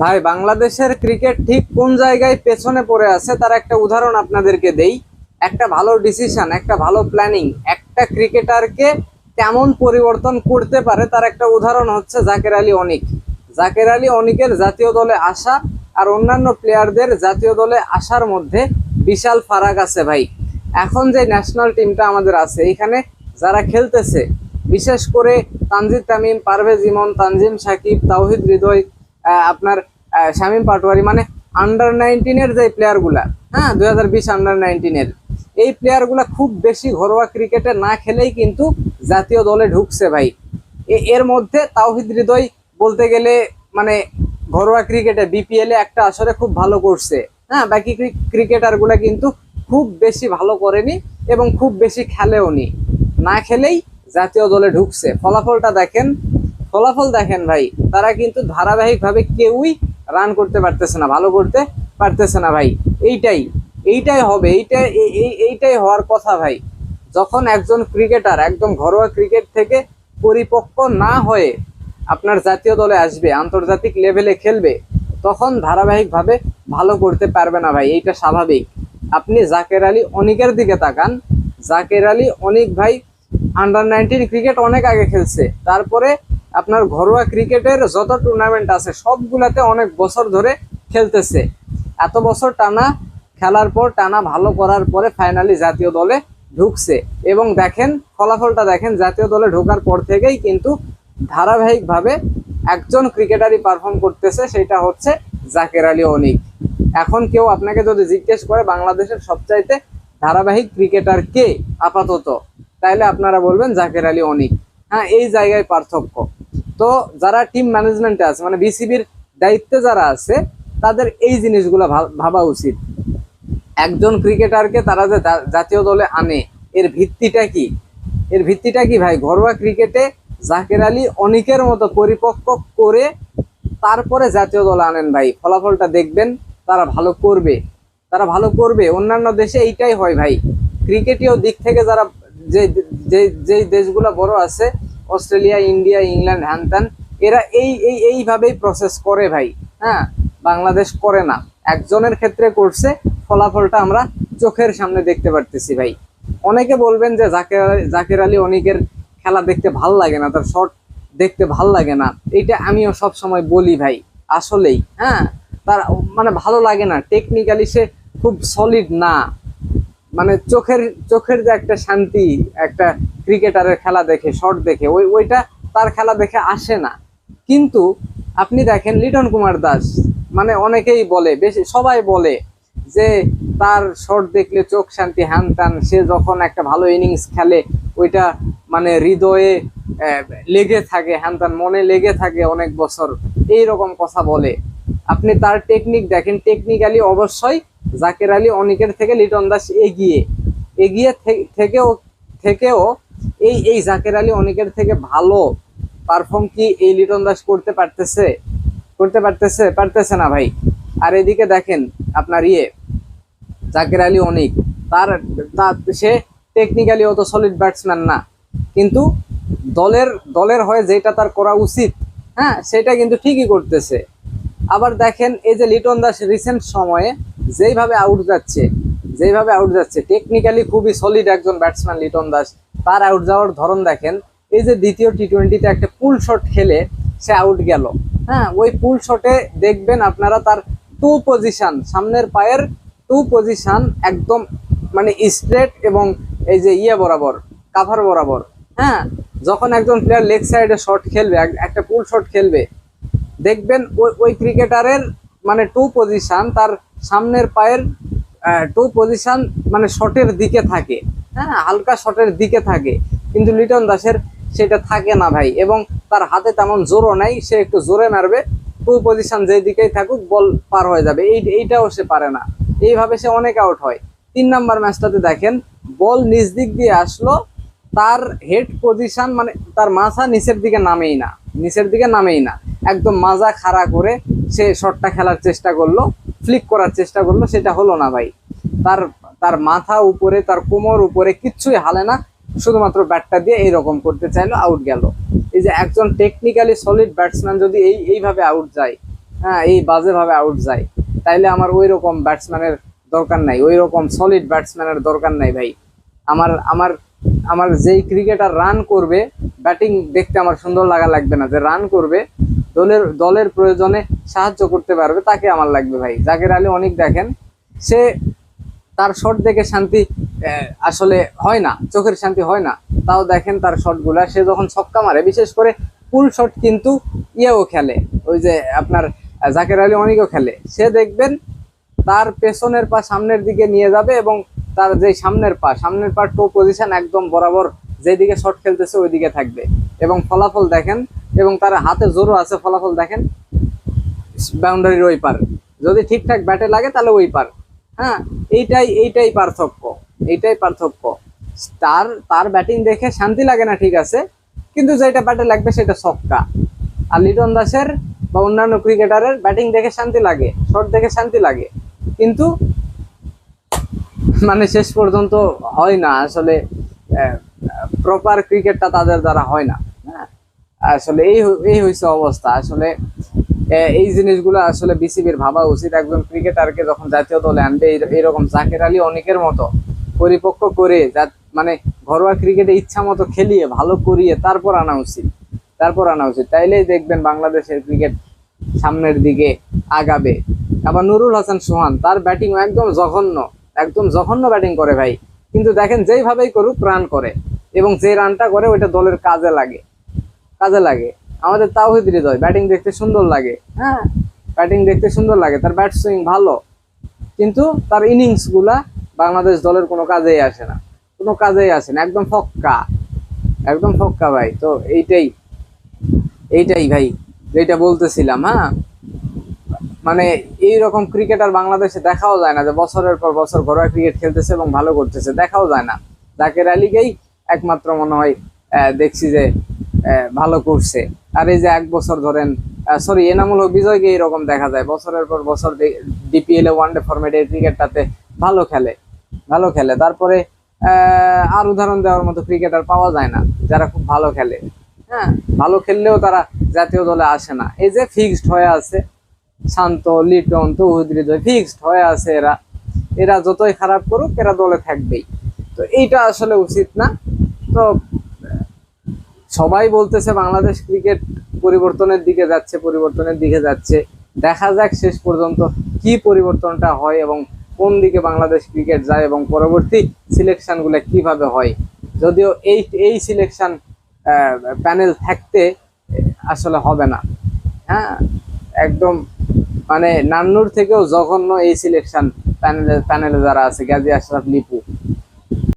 ভাই, বাংলাদেশের ক্রিকেট ঠিক কোন জায়গায় পেছনে পড়ে আছে, তার একটা উদাহরণ আপনাদেরকে দেই। একটা ভালো ডিসিশন একটা ভালো প্ল্যানিং একটা ক্রিকেটারকে কেমন পরিবর্তন করতে পারে, তার একটা উদাহরণ হচ্ছে জাকের আলী অনিক। জাকের আলী অনিকের জাতীয় দলে আসা আর অন্যান্য প্লেয়ারদের জাতীয় দলে আসার মধ্যে বিশাল ফারাক আছে ভাই। এখন যে ন্যাশনাল টিমটা আমাদের আছে, এখানে যারা খেলতেছে, বিশেষ করে তানজিদ তামিম, পারভেজ ইমন, তানজিম সাকিব, তাওহিদ হৃদয় আপনার শামীম পাটোয়ারি মানে আন্ডার নাইনটিনের যে প্লেয়ারগুলা হ্যাঁ দুই হাজার বিশ আন্ডার নাইনটিনের এই প্লেয়ারগুলা খুব বেশি ঘরোয়া ক্রিকেটে না খেলেই কিন্তু জাতীয় দলে ঢুকছে ভাই। এর মধ্যে তাওহিদ হৃদয় বলতে গেলে মানে ঘরোয়া ক্রিকেটে বিপিএল একটা আসরে খুব ভালো করছে হ্যাঁ বাকি ক্রিকেটারগুলা কিন্তু খুব বেশি ভালো করেনি এবং খুব বেশি খেলেও নি না খেলেই জাতীয় দলে ঢুকছে। ফলাফলটা দেখেন ফলাফল দেখেন ভাই, তারা কিন্তু ধারাবাহিকভাবে কেউই রান করতে পারতেছে না, ভালো করতে পারতেছে না ভাই। এইটাই এইটাই হবে এইটাই এই- এই- এইটাই হওয়ার কথা ভাই। যখন একজন ক্রিকেটার একদম ঘরোয়া ক্রিকেট থেকে পরিপক্ক না হয়ে আপনার জাতীয় দলে আসবে, আন্তর্জাতিক লেভেলে খেলবে, তখন ধারাবাহিকভাবে ভালো করতে পারবে না ভাই, এইটা স্বাভাবিক। আপনি জাকের আলী অনেকের দিকে তাকান, জাকের আলী অনেক ভাই আন্ডার নাইনটিন ক্রিকেট অনেক আগে খেলছে, তারপরে আপনার ঘরোয়া ক্রিকেটের যত টুর্নামেন্ট আছে, সবগুলাতে অনেক বছর ধরে খেলতেছে। এত বছর টানা খেলার পর, টানা ভালো করার পরে ফাইনালি জাতীয় দলে ঢুকছে। এবং দেখেন, ফলাফলটা দেখেন, জাতীয় দলে ঢোকার পর থেকেই কিন্তু ধারাবাহিকভাবে একজন ক্রিকেটারই পারফর্ম করতেছে, সেটা হচ্ছে জাকের আলী অনিক। এখন কেউ আপনাকে যদি জিজ্ঞেস করে, বাংলাদেশের সবচাইতে ধারাবাহিক ক্রিকেটার কে আপাতত? তাইলে আপনারা বলবেন জাকের আলী অনিক। হ্যাঁ এই জায়গায় পার্থক্য। তো যারা টিম ম্যানেজমেন্টে আছে মানে বিসিবির দায়িত্বে যারা আছে, তাদের এই জিনিসগুলো ভাবা উচিত। একজন ক্রিকেটারকে তারা যে জাতীয় দলে আনে, এর ভিত্তিটা কি? এর ভিত্তিটা কি ভাই? ঘরোয়া ক্রিকেটে জাকের আলী অনেকের মতো পরিপক্ক করে তারপরে জাতীয় দলে আনেন ভাই। ফলাফলটা দেখবেন, তারা ভালো করবে। তারা ভালো করবে। অন্যান্য দেশে এইটাই হয় ভাই। ক্রিকেটীয় দিক থেকে যারা যে যে দেশগুলো বড় আছে অস্ট্রেলিয়া, ইন্ডিয়া, ইংল্যান্ড হ্যান ত্যান এরা এই এই, এইভাবেই প্রসেস করে ভাই। হ্যাঁ? বাংলাদেশ করে না। একজনের ক্ষেত্রে করছে, ফলাফলটা আমরা চোখের সামনে দেখতে পারতেছি ভাই। অনেকে বলবেন যে জাকের জাকের আলী অনেকের খেলা দেখতে ভালো লাগে না, তার শট দেখতে ভালো লাগে না। এইটা আমিও সব সময় বলি ভাই, আসলেই। হ্যাঁ? তার মানে ভালো লাগে না। টেকনিক্যালি সে খুব সলিড না। মানে চোখের চোখের যে একটা শান্তি, একটা ক্রিকেটারের খেলা দেখে শট দেখে, ওই, ওইটা তার খেলা দেখে আসে না। কিন্তু আপনি দেখেন লিটন কুমার দাস মানে অনেকেই বলে, বেশি, সবাই বলে যে তার শট দেখলে চোখ শান্তি হ্যান ত্যান, সে যখন একটা ভালো ইনিংস খেলে, ওইটা মানে হৃদয়ে লেগে থাকে হ্যান ত্যান, মনে লেগে থাকে অনেক বছর। এই রকম কথা বলে। আপনি তার টেকনিক দেখেন টেকনিক্যালি অবশ্যই জাকের আলী অনেকের থেকে লিটন দাস এগিয়ে এগিয়ে থেকেও থেকেও এই এই জাকের আলী অনেকের থেকে ভালো পারফর্ম কি এই লিটন দাস করতে পারতেছে করতে পারতেছে পারতেছে না ভাই। আর এদিকে দেখেন আপনার ইয়ে জাকের আলী অনেক, তার তার, সে টেকনিক্যালি অত সলিড ব্যাটসম্যান না। কিন্তু দলের দলের হয়ে যেটা তার করা উচিত হ্যাঁ সেটা কিন্তু ঠিকই করতেছে। আবার দেখেন এই যে লিটন দাস রিসেন্ট সময়ে যেইভাবে আউট যাচ্ছে, যেইভাবে আউট যাচ্ছে টেকনিক্যালি খুবই সলিড একজন ব্যাটসম্যান লিটন দাস। তার আউট যাওয়ার ধরন দেখেন, এই যে দ্বিতীয় টি টোয়েন্টিতে একটা পুল শট খেলে সে আউট গেল। হ্যাঁ ওই পুল শটে দেখবেন আপনারা তার টু পজিশান সামনের পায়ের টু পজিশান একদম মানে স্ট্রেট এবং এই যে ইয়ে বরাবর কাভার বরাবর। হ্যাঁ যখন একজন প্লেয়ার লেগ সাইডে শট খেলবে একটা পুল শট খেলবে, দেখবেন ওই ওই ক্রিকেটারের মানে টু পজিশান তার সামনের পায়ের টু পজিশন মানে শটের দিকে থাকে। হ্যাঁ হালকা শটের দিকে থাকে। কিন্তু লিটন দাসের সেটা থাকে না ভাই। এবং তার হাতে তেমন জোরও নাই, সে একটু জোরে মারবে টু পজিশন যেই দিকেই থাকুক বল পার হয়ে যাবে। এই, এইটাও সে পারে না। এইভাবে সে অনেক আউট হয়। তিন নাম্বার ম্যাচটাতে দেখেন বল নিচ দিক দিয়ে আসলো, তার হেড পজিশন মানে তার মাথা নিচের দিকে নামেই না। নিচের দিকে নামেই না। একদম মাজা খাড়া করে সে শটটা খেলার চেষ্টা করল। ফ্লিক করার চেষ্টা করল, সেটা হলো না ভাই। তার তার মাথা উপরে, তার কোমর উপরে কিচ্ছুই হালে না, শুধুমাত্র ব্যাটটা দিয়ে এইরকম করতে চাইলো আউট গেল। এই যে একজন টেকনিক্যালি সলিড ব্যাটসম্যান যদি এই, এইভাবে আউট যায় হ্যাঁ এই বাজেভাবে আউট যায়, তাইলে আমার ওই রকম ব্যাটসম্যানের দরকার নাই ওই রকম সলিড ব্যাটসম্যানের দরকার নাই ভাই। আমার আমার আমার যেই ক্রিকেটার রান করবে ব্যাটিং দেখতে আমার সুন্দর লাগা লাগবে না। যে রান করবে দলের দলের প্রয়োজনে সাহায্য করতে পারবে, তাকে আমার লাগবে ভাই। জাকের আলী অনেক দেখেন, সে তার শট দেখে শান্তি আসলে হয় না, চোখের শান্তি হয় না, তাও দেখেন তার শটগুলা সে যখন ছক্কা মারে, বিশেষ করে ফুল শট কিন্তু ইয়েও খেলে, ওই যে আপনার জাকের আলী অনেকও খেলে। সে দেখবেন তার পেছনের পা সামনের দিকে নিয়ে যাবে এবং তার যে সামনের পা সামনের পা টো পজিশন একদম বরাবর যেদিকে শট খেলতেছে ওইদিকে থাকবে। এবং ফলাফল দেখেন এবং তার হাতে জোরও আছে, ফলাফল দেখেন। বাউন্ডারির ওই পার। যদি ঠিকঠাক ব্যাটে লাগে, তাহলে ওই পার। হ্যাঁ এইটাই এইটাই পার্থক্য এইটাই পার্থক্য। তার তার ব্যাটিং দেখে শান্তি লাগে না, ঠিক আছে। কিন্তু যেটা ব্যাটে লাগবে, সেটা ছক্কা আর লিটন দাসের বা অন্যান্য ক্রিকেটারের ব্যাটিং দেখে শান্তি লাগে শট দেখে শান্তি লাগে। কিন্তু মানে শেষ পর্যন্ত হয় না, আসলে প্রপার ক্রিকেটটা তাদের দ্বারা হয় না। আসলে এই এই হয়েছে অবস্থা। আসলে এই জিনিসগুলো আসলে বিসিবির ভাবা উচিত। একজন ক্রিকেটারকে যখন জাতীয় দলে আনবে এইরকম জাকের আলী অনেকের মতো পরিপক্ক করে যা মানে ঘরোয়া ক্রিকেটে ইচ্ছা মতো খেলিয়ে, ভালো করিয়ে তারপর আনা উচিত। তারপর আনা উচিত। তাইলেই দেখবেন বাংলাদেশের ক্রিকেট সামনের দিকে আগাবে। আবার নুরুল হাসান সোহান, তার ব্যাটিং একদম জঘন্য একদম জঘন্য ব্যাটিং করে ভাই। কিন্তু দেখেন, যেইভাবেই করুক, রান করে। এবং যে রানটা করে, ওইটা দলের কাজে লাগে। কাজে লাগে। আমাদের তাওহিদ হৃদয় ব্যাটিং দেখতে সুন্দর লাগে। হ্যাঁ ব্যাটিং দেখতে সুন্দর লাগে, তার ব্যাট সুইং ভালো। কিন্তু তার ইনিংসগুলা বাংলাদেশ দলের কোনো কাজেই আসে না। কোনো কাজেই আসে না, একদম ফক্কা। একদম ফক্কা ভাই, তো এইটাই। এইটাই ভাই, যেটা বলতেছিলাম হ্যাঁ? মানে এই রকম ক্রিকেটার বাংলাদেশে দেখাও যায় না যে বছরের পর বছর ঘরোয়া ক্রিকেট খেলতেছে এবং ভালো করতেছে, দেখাও যায় না। জাকের আলীকেই একমাত্র মনে হয় দেখছি যে ভালো করছে। আর এই যে এক বছর ধরেন সরি এনামুল বিজয়কে এইরকম দেখা যায়। বছরের পর বছর ডিপিএল এ ওয়ানডে ফরম্যাটে ক্রিকেটটাতে ভালো খেলে ভালো খেলে। তারপরে আর উদাহরণ দেওয়ার মতো ক্রিকেটার পাওয়া যায় না, যারা খুব ভালো খেলে। হ্যাঁ ভালো খেললেও তারা জাতীয় দলে আসে না। এই যে ফিক্সড হয়ে আছে, শান্ত, লিটন, তৌহিদ হৃদয় ফিক্সড হয়ে আছে এরা। এরা যতই খারাপ করুক, এরা দলে থাকবেই। তো এইটা আসলে উচিত না। তো সবাই বলতেছে বাংলাদেশ ক্রিকেট পরিবর্তনের দিকে যাচ্ছে, পরিবর্তনের দিকে যাচ্ছে। দেখা যাক শেষ পর্যন্ত কি পরিবর্তনটা হয় এবং কোন দিকে বাংলাদেশ ক্রিকেট যায় এবং পরবর্তী সিলেকশনগুলো কীভাবে হয়। যদিও এই এই সিলেকশন প্যানেল থাকতে আসলে হবে না। হ্যাঁ একদম মানে নান্নুর থেকেও জঘন্য এই সিলেকশন প্যানেলে প্যানেলে যারা আছে, গাজী আশরাফ, লিপু।